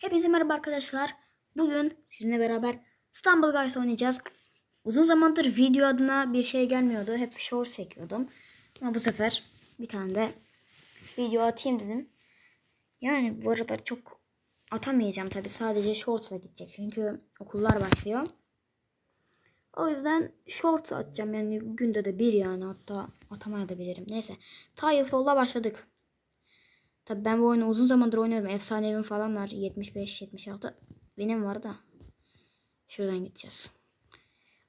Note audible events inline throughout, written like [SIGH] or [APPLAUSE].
Hepinize merhaba arkadaşlar. Bugün sizinle beraber İstanbul Guys oynayacağız. Uzun zamandır video adına bir şey gelmiyordu. Hep shorts çekiyordum. Ama bu sefer bir tane de video atayım dedim. Yani bu aralar çok atamayacağım tabi. Sadece shortsla gidecek. Çünkü okullar başlıyor. O yüzden shorts atacağım. Yani günde de bir yani hatta atamaya da bilirim. Neyse. Tilefall'la başladık. Tabii ben bu oyunu uzun zamandır oynuyorum. Efsanevim falan var. 75, 76. Benim var da. Şuradan gideceğiz.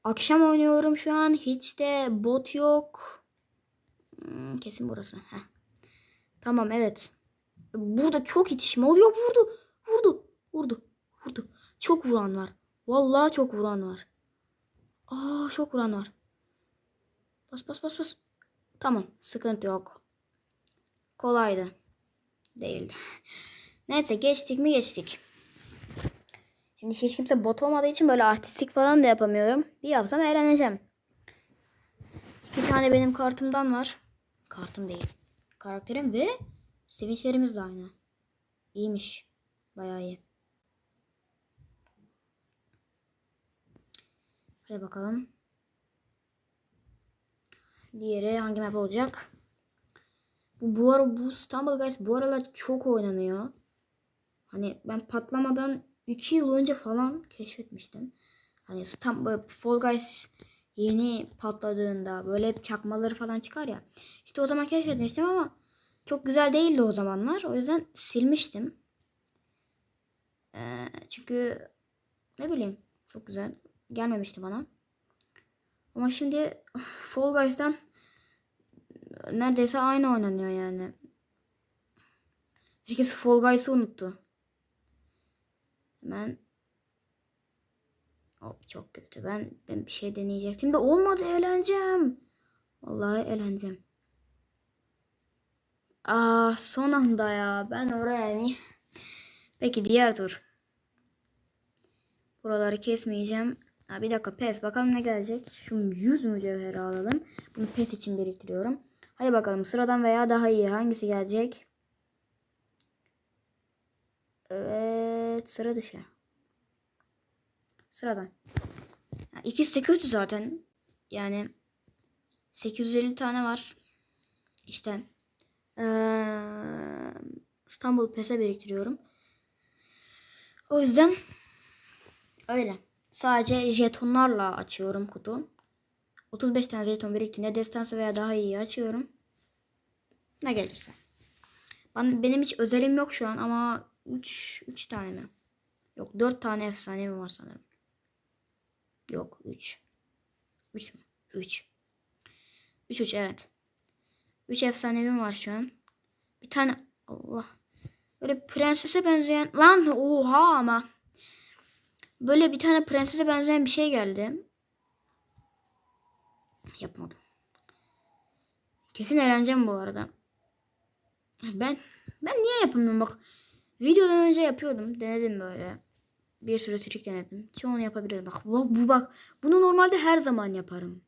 Akşam oynuyorum şu an. Hiç de bot yok. Hmm, kesin burası. Heh. Tamam evet. Burada çok itişme oluyor. Vurdu. Vurdu. Vurdu. Vurdu. Çok vuran var. Vallahi çok vuran var. Aa çok vuran var. Bas bas bas bas. Tamam. Sıkıntı yok. Kolaydı değildi. Neyse geçtik mi geçtik. Şimdi hiç kimse bot olmadığı için böyle artistik falan da yapamıyorum. Bir yapsam eğleneceğim. Bir tane benim kartımdan var. Kartım değil. Karakterim ve sevinçlerimiz de aynı. İyiymiş. Bayağı iyi. Hadi bakalım. Diğeri hangi map olacak? Bu, bu ara bu İstanbul Guys bu aralar çok oynanıyor. Hani ben patlamadan 2 yıl önce falan keşfetmiştim. Hani İstanbul Fall Guys yeni patladığında böyle hep çakmaları falan çıkar ya. İşte o zaman keşfetmiştim ama çok güzel değildi o zamanlar. O yüzden silmiştim. Ee, çünkü ne bileyim çok güzel gelmemişti bana. Ama şimdi [LAUGHS] Fall Guys'tan neredeyse aynı oynanıyor yani. Herkes Fall Guys'ı unuttu. Hemen Oh, çok kötü. Ben ben bir şey deneyecektim de olmadı eğleneceğim. Vallahi eğleneceğim. Aa son anda ya. Ben oraya ni. Peki diğer tur. Buraları kesmeyeceğim. Ha, bir dakika pes. Bakalım ne gelecek. Şu 100 mücevheri alalım. Bunu pes için biriktiriyorum. Hadi bakalım sıradan veya daha iyi hangisi gelecek? Evet sıra dışı. Sıradan. Ya, ikisi de kötü zaten. Yani 850 tane var. İşte ee, İstanbul PES'e biriktiriyorum. O yüzden öyle. Sadece jetonlarla açıyorum kutu. 35 tane jeton biriktiğinde destansı veya daha iyi açıyorum. Ne gelirse. Ben, benim hiç özelim yok şu an ama 3 3 tane mi? Yok 4 tane efsane mi var sanırım. Yok 3. 3 mü? 3. 3 3 evet. 3 efsanevim var şu an. Bir tane Allah. Böyle prensese benzeyen lan oha ama. Böyle bir tane prensese benzeyen bir şey geldi. Yapmadım. Kesin eğleneceğim bu arada. Ben ben niye yapamıyorum bak. Videodan önce yapıyordum. Denedim böyle. Bir sürü trik denedim. Çoğunu yapabiliyorum. Bak bu, bu bak. Bunu normalde her zaman yaparım.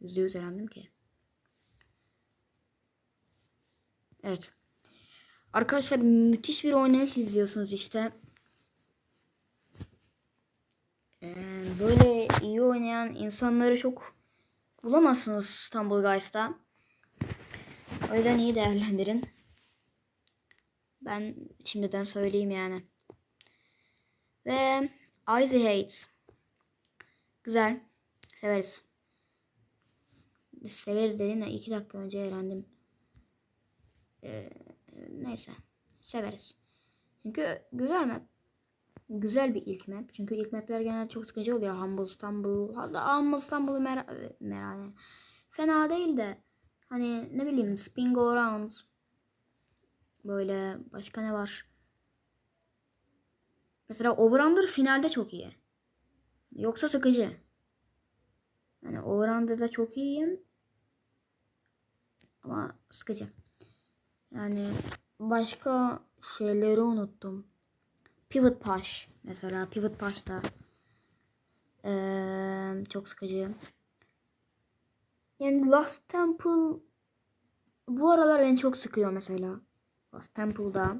Yüzde yüz eğlendim ki. Evet. Arkadaşlar müthiş bir oynayış izliyorsunuz işte. Ee, böyle iyi oynayan insanları çok bulamazsınız İstanbul Guys'ta. O yüzden iyi değerlendirin. Ben şimdiden söyleyeyim yani. Ve Icy Hates. Güzel. Severiz. Severiz dedim de iki dakika önce öğrendim. Ee, neyse. Severiz. Çünkü güzel map. Güzel bir ilk map. Çünkü ilk mapler genelde çok sıkıcı oluyor. Humble İstanbul. Hatta Humble İstanbul'u mer merak Fena değil de. Hani ne bileyim Spin Go Around. Böyle başka ne var? Mesela Over finalde çok iyi. Yoksa sıkıcı. Yani Over da çok iyiyim. Ama sıkıcı. Yani başka şeyleri unuttum. Pivot Push. Mesela Pivot Push da ee, çok sıkıcı. Yani Last Temple bu aralar beni çok sıkıyor mesela. Last Temple'da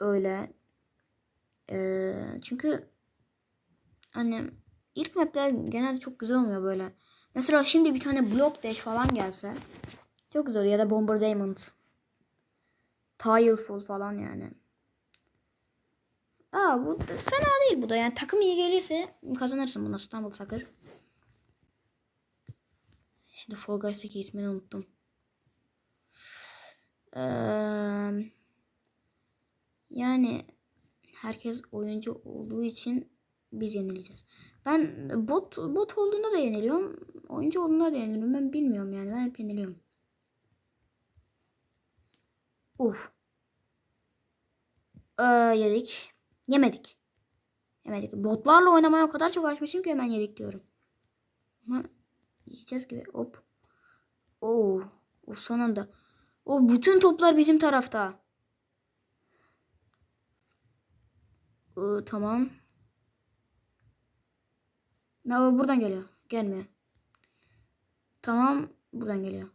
öyle. Ee, çünkü hani ilk mapler genelde çok güzel olmuyor böyle. Mesela şimdi bir tane Block Dash falan gelse çok güzel ya da Bomber Diamond. Tileful falan yani. Aa bu fena değil bu da yani takım iyi gelirse kazanırsın buna İstanbul Sakır. Şimdi Fall Guys'taki ismini unuttum. Ee, yani herkes oyuncu olduğu için biz yenileceğiz. Ben bot bot olduğunda da yeniliyorum. Oyuncu olduğunda da yeniliyorum. Ben bilmiyorum yani. Ben hep yeniliyorum. Uf. Ee, yedik. Yemedik. Yemedik. Botlarla oynamaya o kadar çok açmışım ki hemen yedik diyorum. Ama yiyeceğiz gibi. Hop. Oo. O sonunda. O bütün toplar bizim tarafta. Ee, tamam. Ne buradan geliyor. Gelmiyor. Tamam. Buradan geliyor.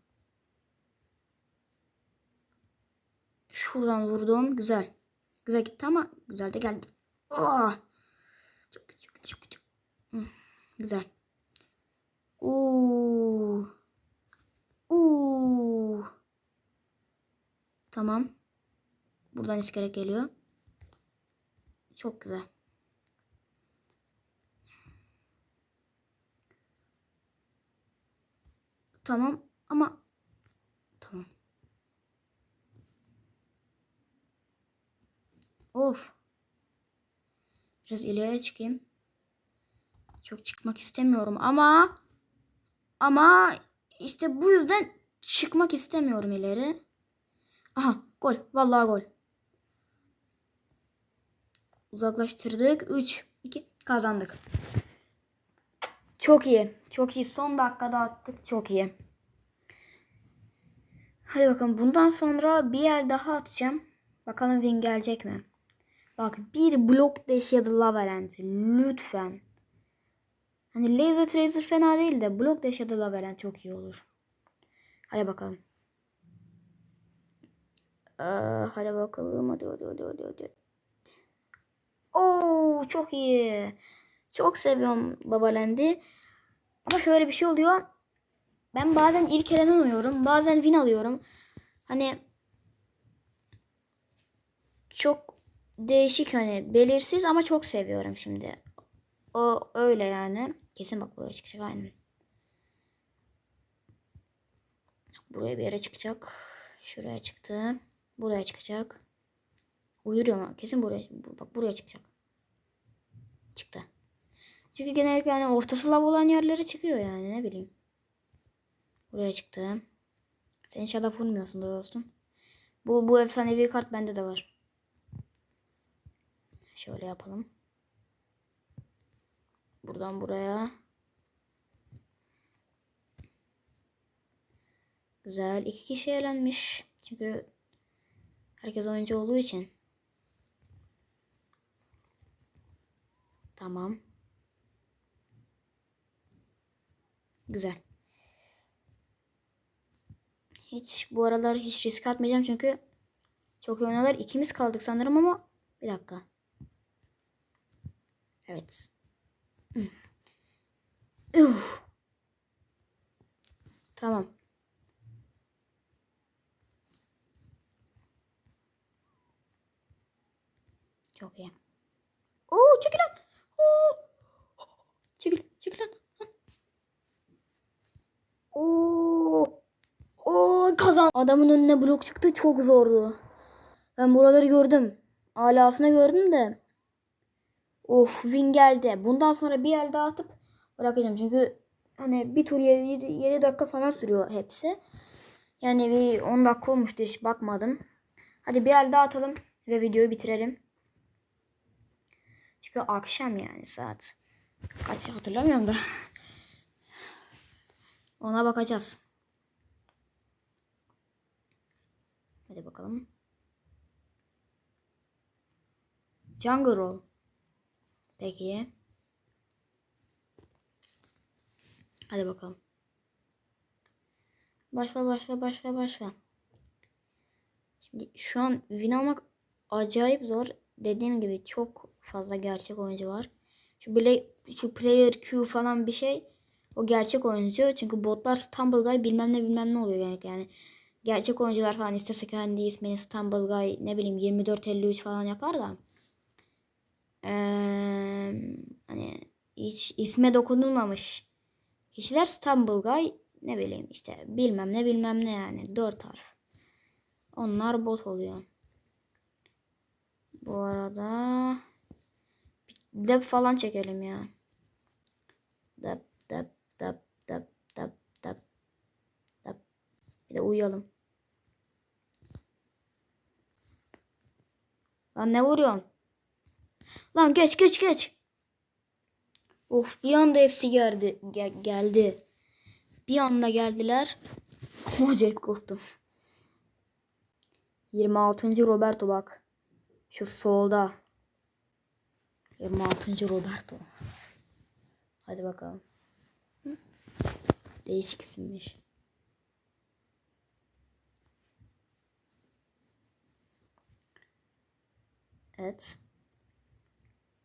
Şuradan vurdum. Güzel. Güzel gitti ama güzel de geldi. Oh. Çok çok çok çok. Hı, Güzel. Oo. Oo. Tamam. Buradan iskelet geliyor. Çok güzel. Tamam ama tamam. Of. Biraz ileriye çıkayım. Çok çıkmak istemiyorum ama ama işte bu yüzden çıkmak istemiyorum ileri. Aha gol. Vallahi gol. Uzaklaştırdık. 3 2 kazandık. Çok iyi. Çok iyi. Son dakikada attık. Çok iyi. Hadi bakalım. Bundan sonra bir yer daha atacağım. Bakalım win gelecek mi? Bak bir blok deş ya da laverent. Lütfen. Hani laser tracer fena değil de blok deş ya da laverent çok iyi olur. Hadi bakalım. Ee, hadi bakalım. Hadi hadi hadi hadi hadi. Oo çok iyi. Çok seviyorum Babaland'i. Ama şöyle bir şey oluyor. Ben bazen ilk elenen alıyorum. Bazen win alıyorum. Hani çok değişik hani belirsiz ama çok seviyorum şimdi. O öyle yani. Kesin bak buraya çıkacak aynen. Buraya bir yere çıkacak. Şuraya çıktı. Buraya çıkacak. Uyuruyor mu? Kesin buraya. Bak buraya çıkacak. Çıktı. Çünkü genellikle yani ortası lav olan yerlere çıkıyor yani ne bileyim. Buraya çıktı. Sen inşallah vurmuyorsun da dostum. Bu, bu efsanevi kart bende de var. Şöyle yapalım. Buradan buraya. Güzel. iki kişi eğlenmiş. Çünkü herkes oyuncu olduğu için. Tamam. Güzel. Hiç bu aralar hiç risk atmayacağım çünkü çok iyi oynuyorlar. İkimiz kaldık sanırım ama bir dakika. Evet. Uf. Tamam. Çok iyi. Oo çekil lan. Oo. Çekil, çekil lan. Oo. Oo kazan. Adamın önüne blok çıktı çok zordu. Ben buraları gördüm. Alasını gördüm de. Of win geldi. Bundan sonra bir el daha atıp bırakacağım. Çünkü hani bir tur 7, 7 dakika falan sürüyor hepsi. Yani bir 10 dakika olmuştur hiç bakmadım. Hadi bir el daha atalım ve videoyu bitirelim. Çünkü akşam yani saat. Kaç hatırlamıyorum da. [LAUGHS] Ona bakacağız. Hadi bakalım. Jungle Roll. Peki. Hadi bakalım. Başla başla başla başla. Şimdi şu an win almak acayip zor. Dediğim gibi çok fazla gerçek oyuncu var. Şu bile şu player Q falan bir şey o gerçek oyuncu. Çünkü botlar Stumble Guy bilmem ne bilmem ne oluyor yani. yani gerçek oyuncular falan istese kendi ismini Stumble Guy ne bileyim 2453 falan yapar da. Eee, hani hiç isme dokunulmamış kişiler Stumble Guy ne bileyim işte bilmem ne bilmem ne yani dört harf. Onlar bot oluyor. Bu arada dep falan çekelim ya. Dep dep dep dep dep dep dep. Bir de uyuyalım. Lan ne vuruyorsun? Lan geç geç geç. Of bir anda hepsi geldi. Ge- geldi. Bir anda geldiler. Acayip korktum. 26. Roberto bak. Şu solda. 26. Roberto. Hadi bakalım. Hı? Değişik isimmiş. Evet.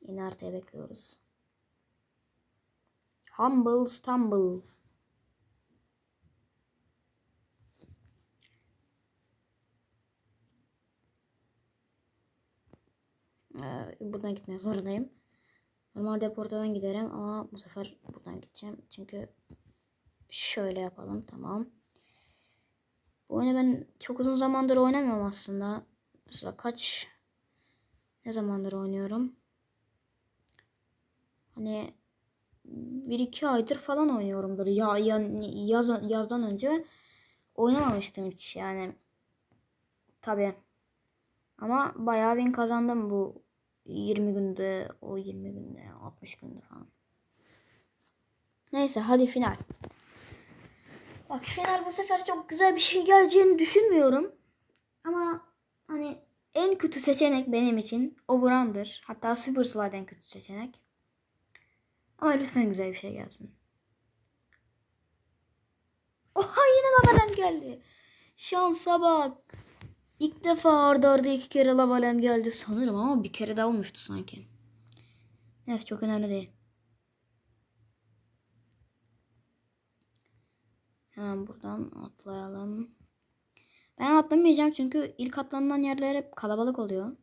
Yine haritaya bekliyoruz. Humble Stumble. Ee, buradan gitmeye zorundayım. Normalde portadan giderim ama bu sefer buradan gideceğim. Çünkü şöyle yapalım. Tamam. Bu oyunu ben çok uzun zamandır oynamıyorum aslında. Mesela kaç ne zamandır oynuyorum? Hani bir iki aydır falan oynuyorum böyle. Ya, ya yaz, yazdan önce oynamamıştım hiç yani. Tabi ama bayağı win kazandım bu 20 günde o 20 günde 60 günde falan. Neyse hadi final. Bak final bu sefer çok güzel bir şey geleceğini düşünmüyorum. Ama hani en kötü seçenek benim için Overun'dır hatta Super Slide en kötü seçenek ama lütfen güzel bir şey gelsin. Oha yine Lavaland geldi. Şansa bak. İlk defa arda arda iki kere Lavaland geldi sanırım ama bir kere daha olmuştu sanki. Neyse çok önemli değil. Hemen buradan atlayalım. Ben atlamayacağım çünkü ilk atlanılan yerler hep kalabalık oluyor.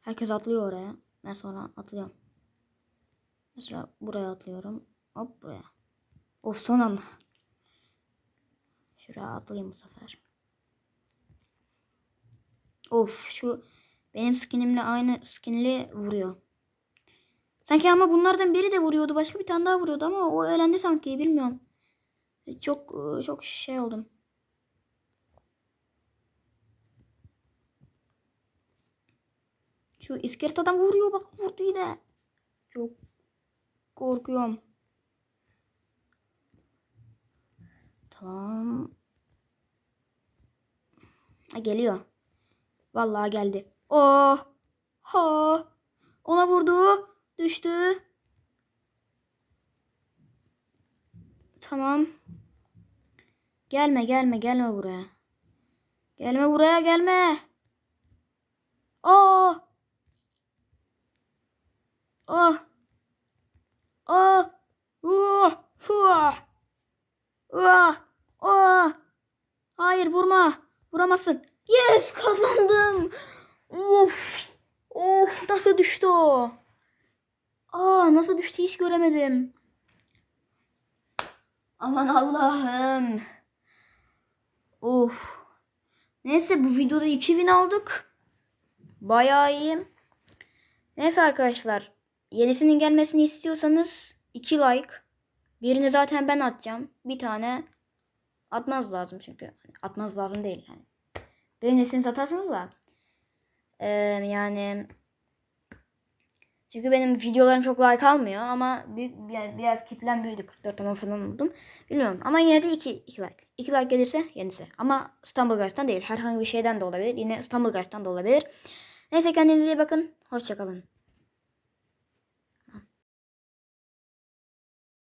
Herkes atlıyor oraya. Ben sonra atlıyorum. Mesela buraya atlıyorum. Hop buraya. Of son anda. Şuraya atlayayım bu sefer. Of şu benim skinimle aynı skinli vuruyor. Sanki ama bunlardan biri de vuruyordu. Başka bir tane daha vuruyordu ama o öğrendi sanki bilmiyorum. Çok çok şey oldum. Şu iskelet adam vuruyor bak vurdu yine. Çok Korkuyorum. Tamam. Ha, geliyor. Vallahi geldi. Oh. Ha. Ona vurdu. Düştü. Tamam. Gelme gelme gelme buraya. Gelme buraya gelme. Oh. Oh. Ah! Uh! Huh! Uh! Oh! Hayır vurma. Vuramazsın. Yes kazandım. Of. Of nasıl düştü o? Aa nasıl düştü hiç göremedim. Aman Allah'ım. Of. Neyse bu videoda 2000 aldık. Bayağı iyiyim. Neyse arkadaşlar. Yenisinin gelmesini istiyorsanız 2 like. Birini zaten ben atacağım. Bir tane atmaz lazım çünkü. Atmaz lazım değil yani. Birisini satarsınız da. Ee, yani çünkü benim videolarım çok like almıyor ama büyük yani biraz kitlem büyüdü. 44 tane falan oldum. Bilmiyorum ama yine de 2 2 like. 2 like gelirse yenisi. Ama İstanbul Guys'tan değil. Herhangi bir şeyden de olabilir. Yine İstanbul Guys'tan da olabilir. Neyse kendinize iyi bakın. Hoşçakalın.